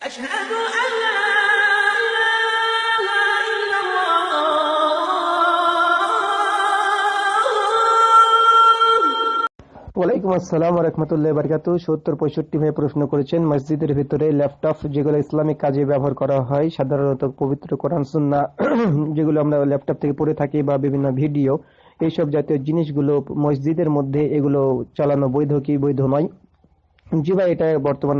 أشهد أن لا إله إلا الله ওয়ালাইকুম আসসালাম রহমতুল্লাহ বারকাত সত্তর পঁয়ষট্টি ভাই প্রশ্ন করেছেন মসজিদের ভিতরে ল্যাপটপ যেগুলো ইসলামিক কাজে ব্যবহার করা হয় সাধারণত পবিত্র কোরআন সুন্না যেগুলো আমরা ল্যাপটপ থেকে পড়ে থাকি বা বিভিন্ন ভিডিও এইসব জাতীয় জিনিসগুলো মসজিদের মধ্যে এগুলো চালানো বৈধ কি বৈধ নয় জি ভাই এটা বর্তমান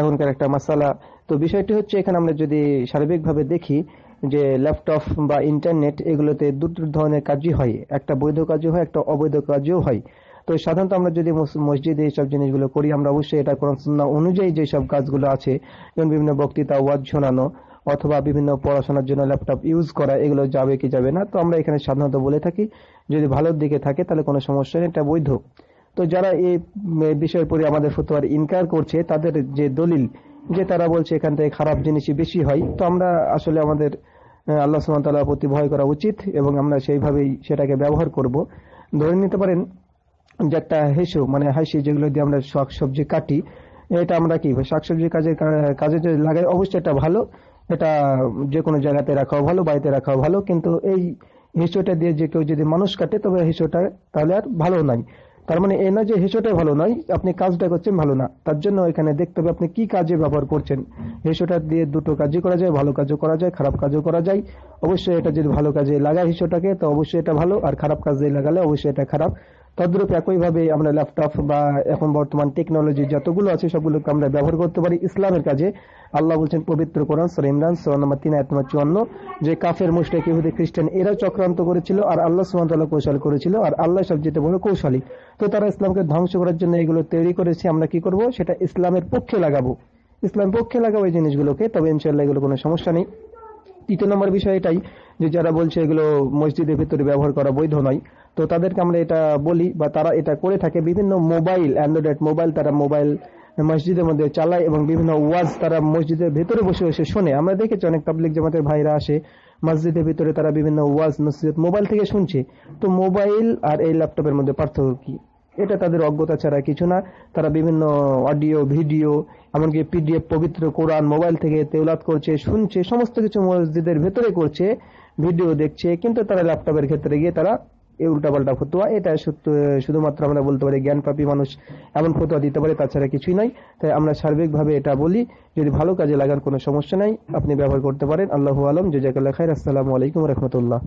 এখনকার একটা মাসালা। তো বিষয়টি হচ্ছে, এখানে আমরা যদি সার্বিকভাবে দেখি যে ল্যাপটপ বা ইন্টারনেট এগুলোতে দুটো ধরনের কাজই হয়। একটা বৈধ কাজও হয়, একটা অবৈধ কাজও হয়। তো সাধারণত আমরা যদি মস- মসজিদে এইসব জিনিসগুলো করি, আমরা অবশ্যই এটা কোরআন অনুযায়ী যেসব কাজগুলো আছে, যেমন বিভিন্ন বক্তৃতা, ওয়াজ শোনানো অথবা বিভিন্ন পড়াশোনার জন্য ল্যাপটপ ইউজ করা, এগুলো যাবে কি যাবে না, তো আমরা এখানে সাধারণত বলে থাকি, যদি ভালোর দিকে থাকে তাহলে কোনো সমস্যা নেই, এটা বৈধ। তো যারা এই বিষয়ের পরে আমাদের ফতোয়ার ইনকার করছে, তাদের যে দলিল, যে তারা বলছে এখান থেকে খারাপ জিনিসই বেশি হয়, তো আমরা আসলে আমাদের আল্লাহ ওয়া প্রতি ভয় করা উচিত এবং আমরা সেইভাবেই সেটাকে ব্যবহার করব। ধরে নিতে পারেন যে একটা হেসো মানে হাসি যেগুলো দিয়ে আমরা শাক সবজি কাটি, এটা আমরা কি শাকসবজি কাজে কাজে যদি লাগাই, অবশ্যই এটা ভালো, এটা যে কোনো জায়গাতে রাখাও ভালো, বাড়িতে রাখাও ভালো, কিন্তু এই হিসোটা দিয়ে যে কেউ যদি মানুষ কাটে, তবে হিসোটা তাহলে আর ভালো নাই। তার মানে এ না যে হেসোটা ভালো নয়, আপনি কাজটা করছেন ভালো না। তার জন্য এখানে দেখতে হবে আপনি কি কাজে ব্যবহার করছেন। হেসোটা দিয়ে দুটো কাজই করা যায়, ভালো কাজও করা যায়, খারাপ কাজও করা যায়। অবশ্যই এটা যদি ভালো কাজে লাগায় হিসোটাকে তো অবশ্যই এটা ভালো, আর খারাপ কাজে লাগালে অবশ্যই এটা খারাপ। তদ্রূপ একইভাবে আমরা ল্যাপটপ বা এখন বর্তমান টেকনোলজি যতগুলো আছে সবগুলোকে আমরা ব্যবহার করতে পারি। ইসলামের কাজে আল্লাহ বলছেন, পবিত্র কোরআন সূরা ইমরান, সূরা নম্বর তিন, আয়াত নম্বর চুয়ান্ন, যে কাফের, মুশরিক, ইহুদি, খ্রিস্টান, এরা চক্রান্ত করেছিল আর আল্লাহ ওয়া কৌশল করেছিল আর আল্লাহ সব সবচেয়ে বড় কৌশলী। তো তারা ইসলামকে ধ্বংস করার জন্য এগুলো তৈরি করেছে। আমরা কি করব? সেটা ইসলামের পক্ষে লাগাবো। ইসলাম পক্ষে লাগাবো এই জিনিসগুলোকে। তবে ইনশাল্লাহ এগুলো কোনো সমস্যা নেই। তৃতীয় নম্বর বিষয় এটাই যে যারা বলছে এগুলো মসজিদের ভিতরে ব্যবহার করা বৈধ নয়, তো তাদেরকে আমরা এটা বলি বা তারা এটা করে থাকে। বিভিন্ন মোবাইল, অ্যান্ড্রয়েড মোবাইল তারা মোবাইল মসজিদের মধ্যে চালায় এবং বিভিন্ন ওয়াজ তারা মসজিদের ভিতরে বসে বসে শোনে। আমরা দেখেছি অনেক পাবলিক জামাতের ভাইরা আসে, মসজিদের ভিতরে তারা বিভিন্ন ওয়াজ, মসজিদ মোবাইল থেকে শুনছে। তো মোবাইল আর এই ল্যাপটপের মধ্যে পার্থক্য কি? এটা তাদের অজ্ঞতা ছাড়া কিছু না। তারা বিভিন্ন অডিও, ভিডিও, এমনকি পিডিএফ, পবিত্র কোরআন, মোবাইল থেকে তেউলাত করছে, শুনছে, সমস্ত কিছু মসজিদের ভেতরে করছে, ভিডিও দেখছে, কিন্তু তারা ল্যাপটপের ক্ষেত্রে গিয়ে তারা এই উল্টাপাল্টা ফতোয়া, এটা শুধুমাত্র আমরা বলতে পারি জ্ঞানপ্রাপী মানুষ এমন ফতোয়া দিতে পারে, তাছাড়া কিছুই নাই। তাই আমরা সার্বিকভাবে এটা বলি, যদি ভালো কাজে লাগার কোনো সমস্যা নাই, আপনি ব্যবহার করতে পারেন। আল্লাহু আলম জেজাকাল্লাহ খাইর, আসসালামু আলাইকুম রহমতুল্লাহ।